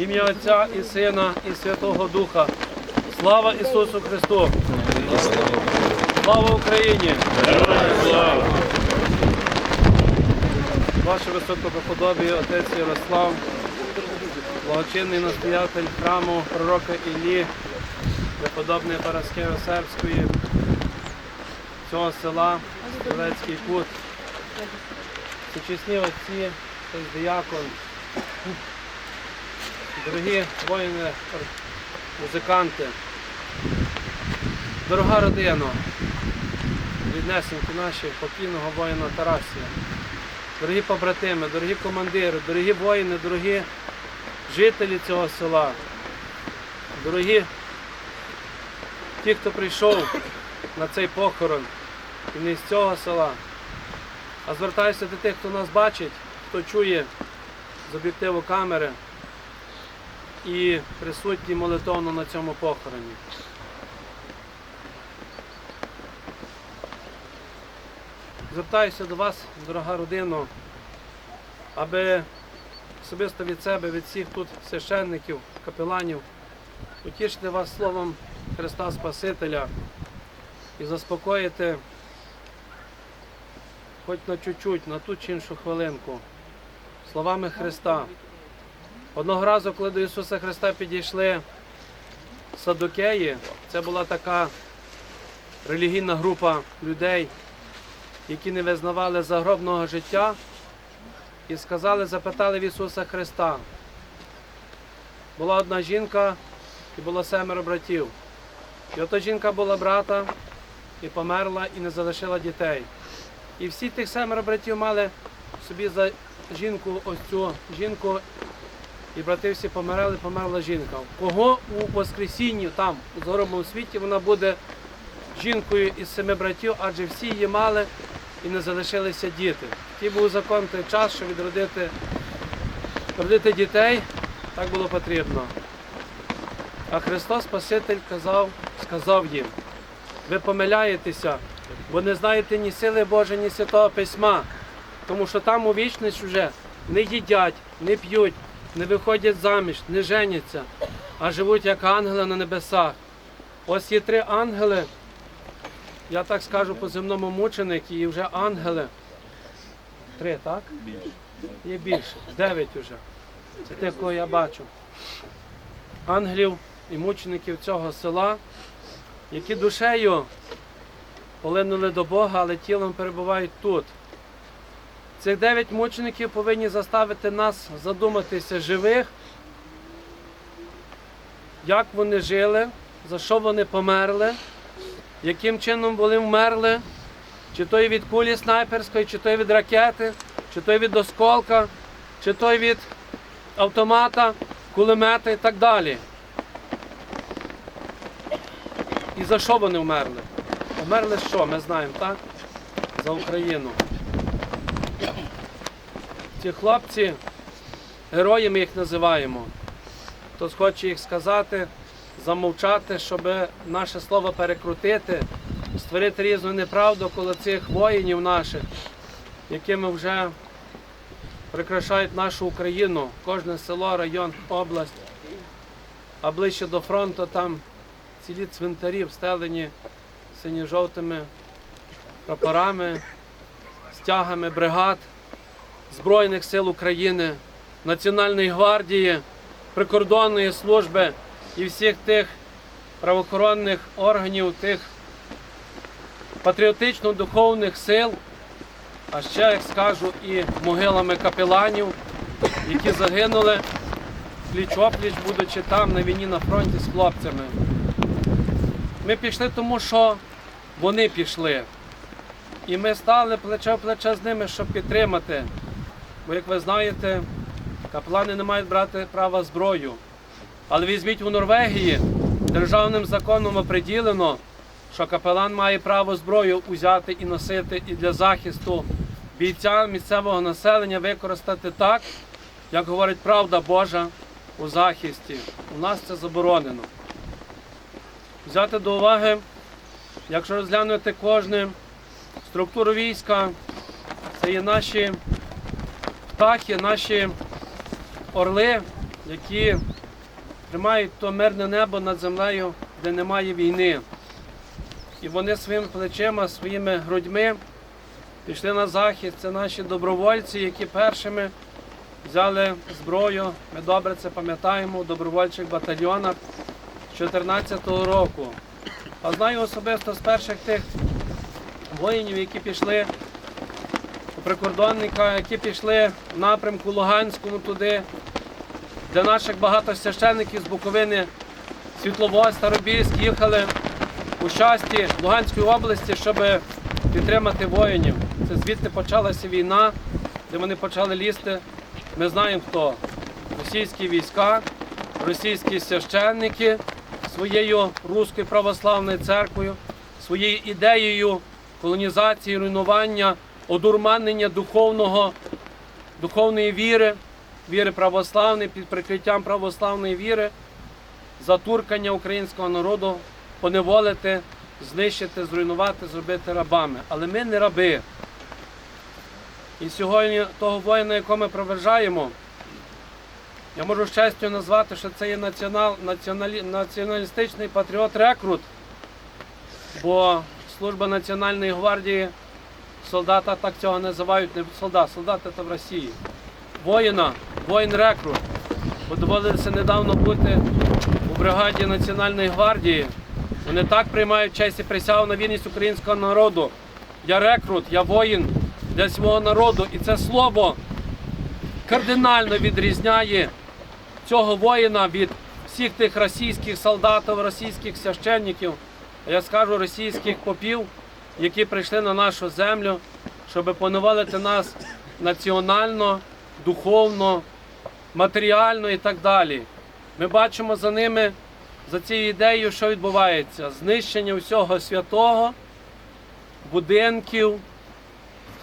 Ім'я Отця і Сина, і Святого Духа. Слава Ісусу Христу! Слава Україні! Ваше високоподобі, отець Ярослав, благочинний настоятель храму пророка Іллі, преподобний Параскеви Сербської, цього села Стрілецький кут. Сучасні отці, отець Діякон, дорогі воїни, музиканти, дорога родина, ріднесенькі наші покійного воїна Тарасія, дорогі побратими, дорогі командири, дорогі воїни, дорогі жителі цього села, дорогі ті, хто прийшов на цей похорон і не з цього села, а звертаюся до тих, хто нас бачить, хто чує з об'єктиву камери і присутні молитовно на цьому похороні. Звертаюся до вас, дорога родина, аби особисто від себе, від всіх тут священників, капеланів, утішити вас словом Христа Спасителя і заспокоїти хоч на чуть-чуть, на ту чи іншу хвилинку, словами Христа. Одного разу, коли до Ісуса Христа підійшли садокеї, це була така релігійна група людей, які не визнавали загробного життя, і сказали, запитали в Ісуса Христа. Була одна жінка і було семеро братів. І ота жінка була брата і померла, і не залишила дітей. І всі тих семеро братів мали собі за жінку ось цю жінку, і брати всі помирали, померла жінка. Кого у Воскресінні там, у загробному світі, вона буде жінкою із семи братів, адже всі її мали і не залишилися діти. Ті був закон той час, що відродити родити дітей так було потрібно. А Христос Спаситель казав, сказав їм, ви помиляєтеся, бо не знаєте ні сили Божої, ні Святого Письма, тому що там у вічність вже не їдять, не п'ють, не виходять заміж, не женяться, а живуть як ангели на небесах. Ось є три ангели, я так скажу по земному мученики, і вже ангели. Три, так? Є більше. Дев'ять уже. Це тих, кого я бачу. Ангелів і мучеників цього села, які душею полинули до Бога, але тілом перебувають тут. Цих дев'ять мучеників повинні заставити нас задуматися живих, як вони жили, за що вони померли, яким чином вони вмерли, чи то й від кулі снайперської, чи то й від ракети, чи то й від осколка, чи то й від автомата, кулемета і так далі. І за що вони вмерли? Вмерли що? Ми знаємо, так? За Україну. Ці хлопці, герої ми їх називаємо. Хтось хоче їх сказати, замовчати, щоб наше слово перекрутити, створити різну неправду коло цих воїнів наших, якими вже прикрашають нашу Україну, кожне село, район, область, а ближче до фронту там цілі цвинтарі встелені синьо-жовтими прапорами, стягами бригад Збройних сил України, Національної гвардії, прикордонної служби і всіх тих правоохоронних органів, тих патріотично-духовних сил, а ще, як скажу, і могилами капеланів, які загинули пліч-опліч, будучи там на війні на фронті з хлопцями. Ми пішли тому, що вони пішли. І ми стали плече в плече з ними, щоб підтримати. Бо, як ви знаєте, капелани не мають брати права зброю. Але візьміть у Норвегії державним законом оприділено, що капелан має право зброю узяти і носити і для захисту бійця місцевого населення використати так, як говорить правда Божа у захисті. У нас це заборонено. Взяти до уваги, якщо розглянути кожну структуру війська, це є наші птахи, наші орли, які тримають то мирне небо над землею, де немає війни. І вони своїми плечима, своїми грудьми пішли на захід. Це наші добровольці, які першими взяли зброю. Ми добре це пам'ятаємо у добровольчих батальйонах 2014 року. А знаю особисто з перших тих воїнів, які пішли прикордонника, які пішли в напрямку Луганському туди, де наших багато священників з Буковини, Світловодськ, Старобільськ їхали у щасті Луганської області, щоб підтримати воїнів. Це звідти почалася війна, де вони почали лізти. Ми знаємо хто. Російські війська, російські священники своєю руською православною церквою, своєю ідеєю колонізації, руйнування, одурманення духовного, духовної віри, віри православної під прикриттям православної віри, затуркання українського народу, поневолити, знищити, зруйнувати, зробити рабами. Але ми не раби. І сьогодні того воїна, якого ми проважаємо, я можу з честю назвати, що це є націонал, націоналі, націоналістичний патріот-рекрут, бо служба Національної гвардії, солдата так цього називають, не солдат, солдат це в Росії. Воїна, воїн-рекрут. Доводилося недавно бути у бригаді Національної гвардії. Вони так приймають честь і присягу на вірність українського народу. Я рекрут, я воїн для свого народу. І це слово кардинально відрізняє цього воїна від всіх тих російських солдатів, російських священників, я скажу російських попів, які прийшли на нашу землю, щоб поневолити нас національно, духовно, матеріально і так далі. Ми бачимо за ними, за цією ідеєю, що відбувається: знищення всього святого, будинків,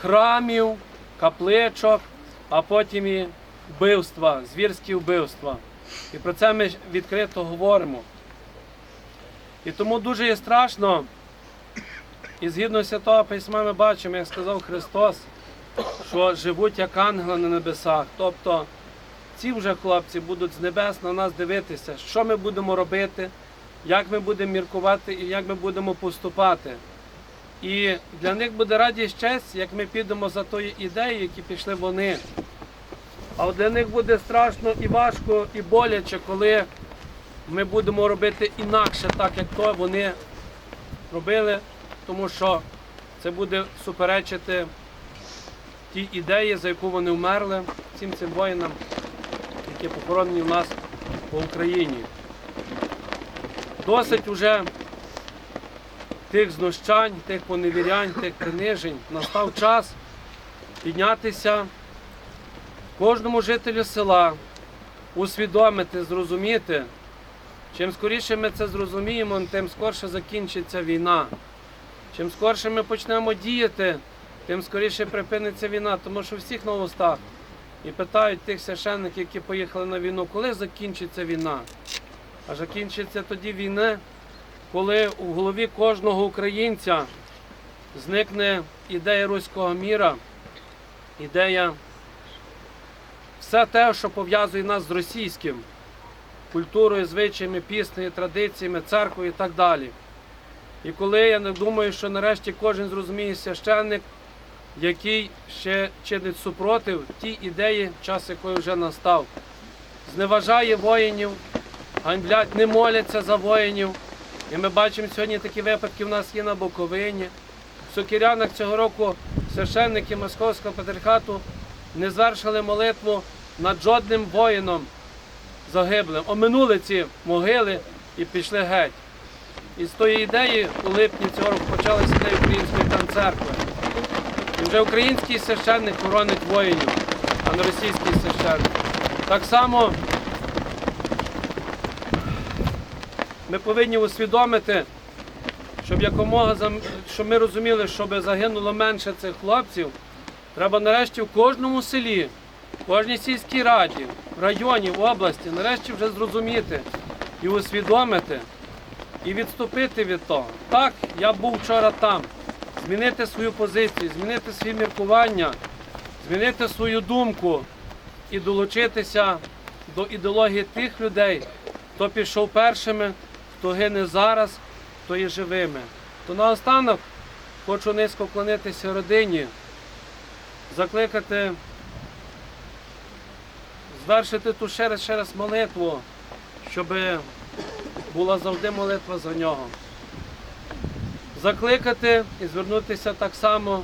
храмів, капличок, а потім і вбивства, звірські вбивства. І про це ми відкрито говоримо. І тому дуже є страшно, і згідно Святого Письма ми бачимо, як сказав Христос, що живуть як ангели на небесах. Тобто ці вже хлопці будуть з небес на нас дивитися, що ми будемо робити, як ми будемо міркувати і як ми будемо поступати. І для них буде радість честь, як ми підемо за тою ідеєю, які пішли вони. А для них буде страшно і важко, і боляче, коли ми будемо робити інакше, так як то вони робили, тому що це буде суперечити тій ідеї, за яку вони вмерли, всім цим воїнам, які похоронені в нас по Україні. Досить уже тих знущань, тих поневірянь, тих принижень. Настав час піднятися кожному жителю села, усвідомити, зрозуміти. Чим скоріше ми це зрозуміємо, тим скорше закінчиться війна. Чим скорше ми почнемо діяти, тим скоріше припиниться війна, тому що всіх на устах. І питають тих священників, які поїхали на війну, коли закінчиться війна. А закінчиться тоді війна, коли у голові кожного українця зникне ідея руського міра, ідея все те, що пов'язує нас з російським, культурою, звичаями, піснею, традиціями, церквою і так далі. І коли я думаю, що нарешті кожен зрозуміє священник, який ще чинить супротив тій ідеї, час якої вже настав, зневажає воїнів, ганьблять, не моляться за воїнів. І ми бачимо сьогодні такі випадки в нас є на Буковині. В Сокірянах цього року священники Московського патріархату не звершили молитву над жодним воїном загиблим. Оминули ці могили і пішли геть. І з тої ідеї у липні цього року почалася ідея української там церкви. І вже український священник хоронить воїнів, а не російський священник. Так само ми повинні усвідомити, щоб якомога щоб ми розуміли, щоб загинуло менше цих хлопців, треба нарешті в кожному селі, в кожній сільській раді, в районі, в області, нарешті вже зрозуміти і усвідомити, і відступити від того. Так, я був вчора там. Змінити свою позицію, змінити свої міркування, змінити свою думку і долучитися до ідеології тих людей, хто пішов першими, хто гине зараз, хто є живими. То наостанок хочу низько вклонитися родині, закликати, звершити ту ще раз, ще раз молитву, щоб була завжди молитва за нього. Закликати і звернутися так само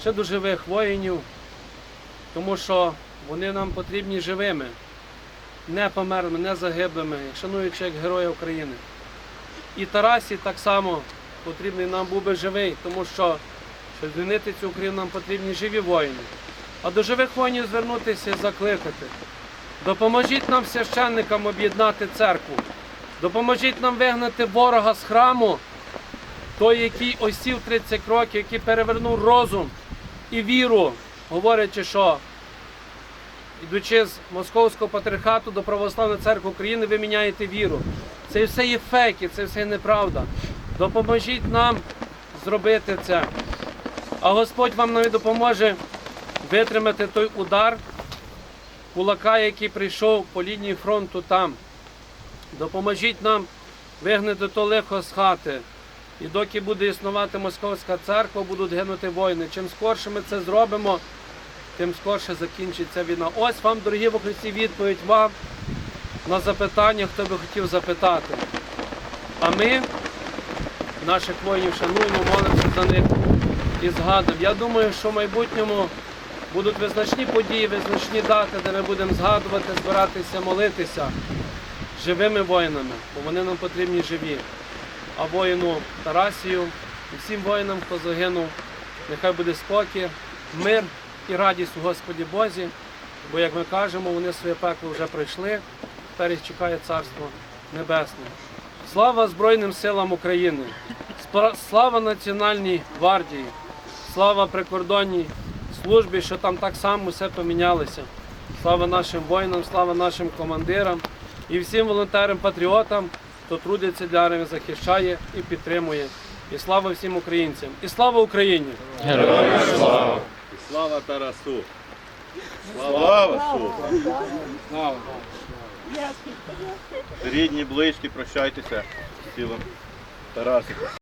ще до живих воїнів, тому що вони нам потрібні живими, не померлими, не загиблими, шануючи як Героя України. І Тарасі так само потрібний нам був би живий, тому що щоб змінити цю Україну, нам потрібні живі воїни. А до живих воїнів звернутися і закликати. Допоможіть нам священникам об'єднати церкву. Допоможіть нам вигнати ворога з храму, той, який осів 30 років, який перевернув розум і віру, говорячи, що ідучи з Московського патріархату до Православної церкви України, ви міняєте віру. Це все є фейки, це все є неправда. Допоможіть нам зробити це. А Господь вам навіть допоможе витримати той удар кулака, який прийшов по лінії фронту там. Допоможіть нам вигнати то лихо з хати. І доки буде існувати московська церква, будуть гинути воїни. Чим скорше ми це зробимо, тим скорше закінчиться війна. Ось вам, дорогі во Христі, відповідь вам на запитання, хто би хотів запитати. А ми наших воїнів шануємо, молимося за них і згадуємо. Я думаю, що в майбутньому будуть визначні події, визначні дати, де ми будемо згадувати, збиратися, молитися живими воїнами, бо вони нам потрібні живі. А воїну Тарасію і всім воїнам, хто загинув, нехай буде спокій, мир і радість у Господі Бозі. Бо, як ми кажемо, вони своє пекло вже пройшли, тепер їх чекає Царство Небесне. Слава Збройним силам України! Слава Національній гвардії! Слава прикордонній службі, що там так само все помінялося. Слава нашим воїнам, слава нашим командирам і всім волонтерам-патріотам, хто трудиться для армії, захищає і підтримує. І слава всім українцям! І слава Україні! Героям Слава Тарасу! Слава Су! Рідні, близькі, прощайтеся з цілим Тарасика.